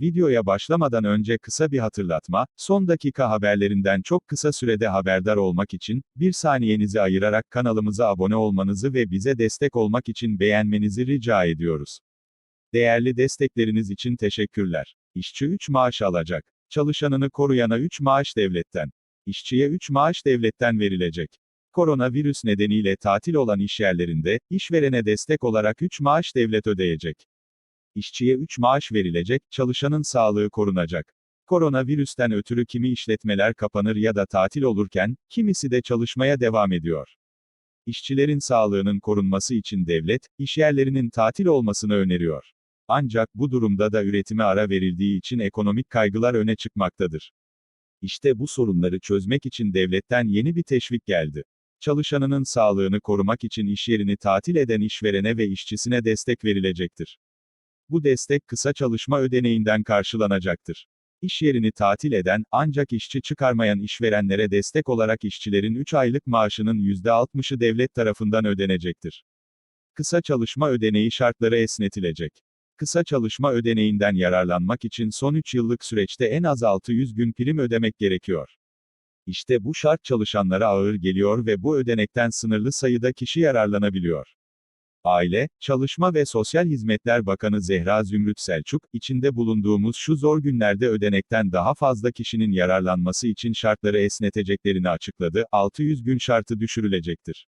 Videoya başlamadan önce kısa bir hatırlatma, son dakika haberlerinden çok kısa sürede haberdar olmak için, bir saniyenizi ayırarak kanalımıza abone olmanızı ve bize destek olmak için beğenmenizi rica ediyoruz. Değerli destekleriniz için teşekkürler. İşçi 3 maaş alacak. Çalışanını koruyana 3 maaş devletten. İşçiye 3 maaş devletten verilecek. Koronavirüs nedeniyle tatil olan işyerlerinde, işverene destek olarak 3 maaş devlet ödeyecek. İşçiye 3 maaş verilecek, çalışanın sağlığı korunacak. Koronavirüsten ötürü kimi işletmeler kapanır ya da tatil olurken, kimisi de çalışmaya devam ediyor. İşçilerin sağlığının korunması için devlet, işyerlerinin tatil olmasını öneriyor. Ancak bu durumda da üretime ara verildiği için ekonomik kaygılar öne çıkmaktadır. İşte bu sorunları çözmek için devletten yeni bir teşvik geldi. Çalışanının sağlığını korumak için iş yerini tatil eden işverene ve işçisine destek verilecektir. Bu destek kısa çalışma ödeneğinden karşılanacaktır. İş yerini tatil eden, ancak işçi çıkarmayan işverenlere destek olarak işçilerin 3 aylık maaşının %60'ı devlet tarafından ödenecektir. Kısa çalışma ödeneği şartları esnetilecek. Kısa çalışma ödeneğinden yararlanmak için son 3 yıllık süreçte en az 600 gün prim ödemek gerekiyor. İşte bu şart çalışanlara ağır geliyor ve bu ödenekten sınırlı sayıda kişi yararlanabiliyor. Aile, Çalışma ve Sosyal Hizmetler Bakanı Zehra Zümrüt Selçuk, içinde bulunduğumuz şu zor günlerde ödenekten daha fazla kişinin yararlanması için şartları esneteceklerini açıkladı, 600 gün şartı düşürülecektir.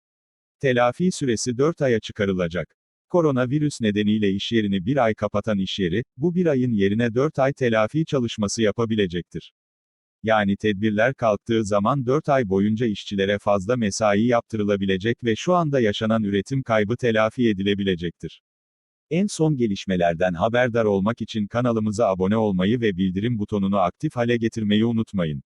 Telafi süresi 4 aya çıkarılacak. Koronavirüs nedeniyle iş yerini bir ay kapatan iş yeri, bu bir ayın yerine 4 ay telafi çalışması yapabilecektir. Yani tedbirler kalktığı zaman 4 ay boyunca işçilere fazla mesai yaptırılabilecek ve şu anda yaşanan üretim kaybı telafi edilebilecektir. En son gelişmelerden haberdar olmak için kanalımıza abone olmayı ve bildirim butonunu aktif hale getirmeyi unutmayın.